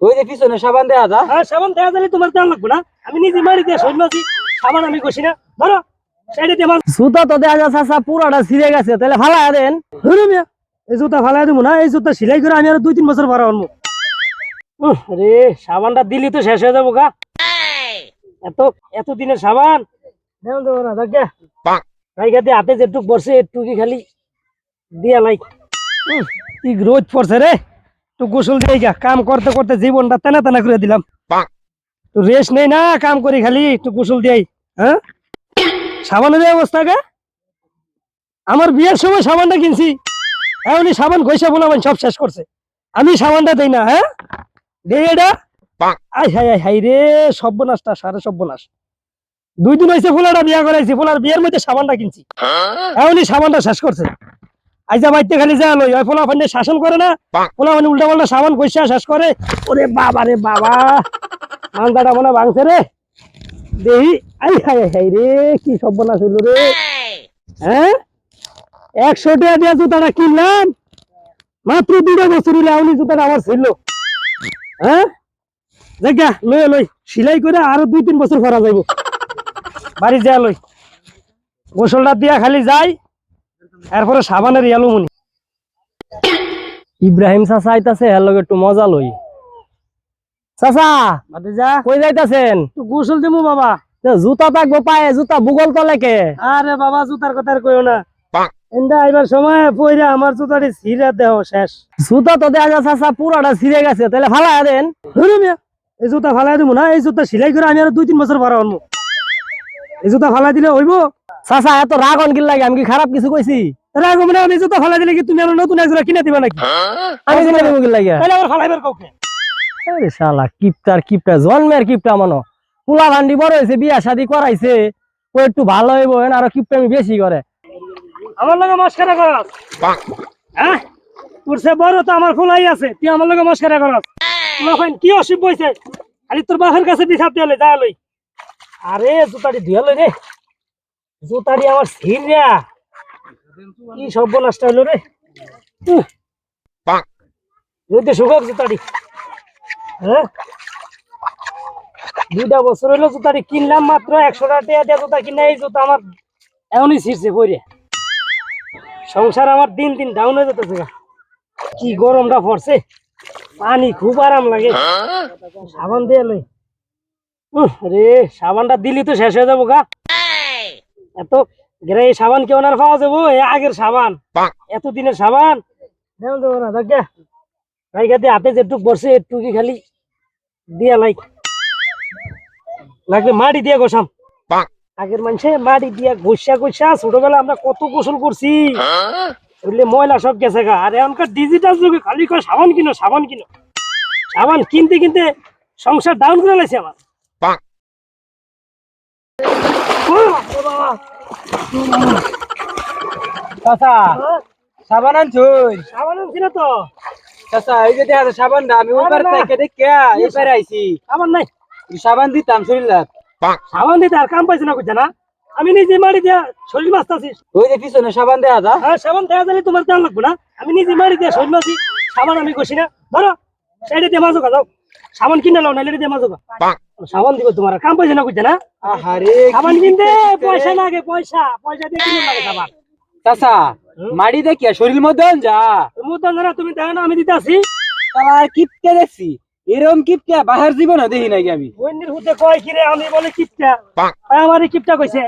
ওই যে পিছনে সাবান দেয়া যা। হ্যাঁ সাবান দেওয়া দিলে তোমার দেওয়া লাগবে না। আমি নিজে মারি দিয়ে সৈন্য আছি সাবান আমি কষি না। ধরো দিয়ে জুতা তো দেয়া যাচ্ছে চাচা পুরাটা ছিঁড়ে গেছে তাহলে ফালা দেন। ধরো এই জুতা ফালাই দেবো না এই জুতা সেলাই করে আমি আর দুই তিন বছর ভাড়া আনব। উহ, রে সাবানটা দিলি তো শেষ হয়ে যাব গা। এত এত দিনের সাবান। দেবো না দেখ। রাইগা দিয়ে হাতে যেটুক বসে একটু কি খালি দিয়া লাই উহ, কি রোদ পড়ছে রে। একটু গোসল দিয়ে গা কাম করতে করতে জীবনটা তেনা তেনা করে দিলাম। তো রেস্ট নেই না কাম করি খালি একটু গোসল দিয়াই হ্যাঁ? সাবানের অবস্থা গা। আমার বিয়ের সময় সাবানটা কিনছি। এমনি সাবান ঘষা বলাবেন সব শেষ করছে। আমি সাবানটা দেই না হ্যাঁ? দে এটা? আই হাই আই হাই রে সর্বনাশটা সারে সর্বনাশ। দুই দিন হয়েছে ফুলাটা বিয়া করাইছি ফুলার বিয়ের মধ্যে সাবানটা কিনছি। এমনি সাবানটা শেষ করছে। আইজা বাইতে খালি যা লই ওই ফোলা ফান্ডে শাসন করে না? ফোলা মানে উল্টা পাল্টা সাবান কইসা শেষ করে। ওরে বাবা রে বাবা। মালদাটা মনে ভাঙছে রে। দেহি। আই হাই হাই রে কি সর্বনাশ হইল রে। হ্যাঁ? একশো টাকা দিয়ে জুতাটা কিনলাম। মাত্র দুটো বছর হইলে এমনি জুতাটা আমার ছিল। হ্যাঁ? দেখা লই লই। সিলাই করে আরও দুই তিন বছর করা যাইব। বাড়ি যা লই। গোসলটা দিয়া খালি যাই। এরপরে সাবানের ইয়ালো মনি ইব্রাহিম চাচা আইতাছে এর লগে একটু মজা লই। চাচা যা কই যাইতাছেন? গোসল দিমু বাবা। তে জুতা থাকব পায়ে জুতা বুগল তলে কে? আরে বাবা জুতার কথা আর কইও না। এন্ডা আইবার সময় পইরা আমার জুতাটি ছিঁড়া দেহ শেষ। জুতা তো দেয়া যাচ্ছে চাচা পুরাটা ছিঁড়ে গেছে। তাহলে ফালা দেন। এই জুতা ফালাই দেবো না এই জুতা সেলাই করে আমি আর দুই তিন বছর ভাড়া আনব এই জুতা ফালাই দিলে হইব? চাচা এত রাগ অনকিল লাগে আমি কি খারাপ কিছু কইছি? রাখো মানে আমি জুতা ফালাই দিলে কি তুমি আর নতুন একজোড়া কিনে দিবা নাকি? আমি কিনে দেবো কি লাগে। তাহলে আবার ফালাইবার কাউকে? আরে শালা কিপটার কিপটা জন্মের কিপটা মানো। পোলা ভান্ডি বড় হয়েছে বিয়া শাদি করাইছে ও একটু ভালো হইব এন আরও কিপটা আমি বেশি করে। আমার লগে মস্কারা করস হ্যাঁ? সে বড় তো আমার ফুলাই আছে তুই আমার লগে মস্কারা করস তোমার ফাইন কি অসুখ বইছে? খালি তোর বাপের কাছে বিচার দিয়ে যা লই। আরে জুতাটি ধুয়ে লই রে। জুতাটি আমার ছিঁড়া কি সব সর্বনাশটা হইল রে। যদি সুখক জুতাটি হ্যাঁ? দুইটা বছর হইল জুতাটি কিনলাম মাত্র একশো টাকা দিয়ে জুতা কিনা এই জুতা আমার এমনই ছিঁড়ছে পরে। সংসার আমার দিন দিন ডাউন হয়ে যেতেছে। কি গরমটা পড়ছে। পানি খুব আরাম লাগে। সাবান দিয়ে লই। রে সাবানটা দিলি তো শেষ হয়ে যাব গা। এত গেরে এই সাবান কেউ আর পাওয়া যাব এ আগের সাবান। এত দিনের সাবান। দেবো না দেখ দিয়ে হাতে যেটুক বসে একটু কি খালি। দিয়া লাইক লাগবে মাটি দিয়ে গোসাম। আগের মানুষে মাটি দিয়া ঘষা ঘষা ছোটবেলা আমরা কত গোসল করছি। বুঝলে ময়লা সব গেছে গা। আর এখনকার ডিজিটাল যুগে খালি করে সাবান কিনো সাবান কিনো। সাবান কিনতে কিনতে সংসার ডাউন করে লাইছে আমার। চাচা সাবান আনছুই সাবান আনছি না তো। চাচা এই যে দেখা যায় সাবানটা আমি না। থেকে দেখিয়া এবারে আইছি। সাবান নাই। সাবান দিতাম শরীর সাবান দিতে আর কাম পাইছে না বুঝছে না? আমি নিজে মারি দিয়া শরীর মাছতাছি। ওই যে পিছনে সাবান দেয়া যা। হ্যাঁ সাবান দেওয়া দিলে তোমার দেওয়া লাগবে না। আমি নিজে মারি দিয়া শরীর মাছি সাবান আমি কষি না। ধরো সাইডে দিয়ে মাঝো যাও। সাবান কিনে লাও নাইলে দিয়ে মাঝো সাবান দিব তোমার আর কাম পাইছে না বুঝছে না? আহারে সাবান কিনতে পয়সা লাগে পয়সা পয়সা দিয়ে কিনে লাগে সাবান। চাচা মাড়ি দেখিয়া শরীর আন যা। মুদ্রা ধরা তুমি দেখো না আমি দিতে আসি। তারা কিপকে দেখছি। এরকম কিপকে বাহার জীবনে দেখি নাকি আমি। বন্যের হুতে কয় কিরে আমি বলে কিপটা। আমারই কিপটা কইছে।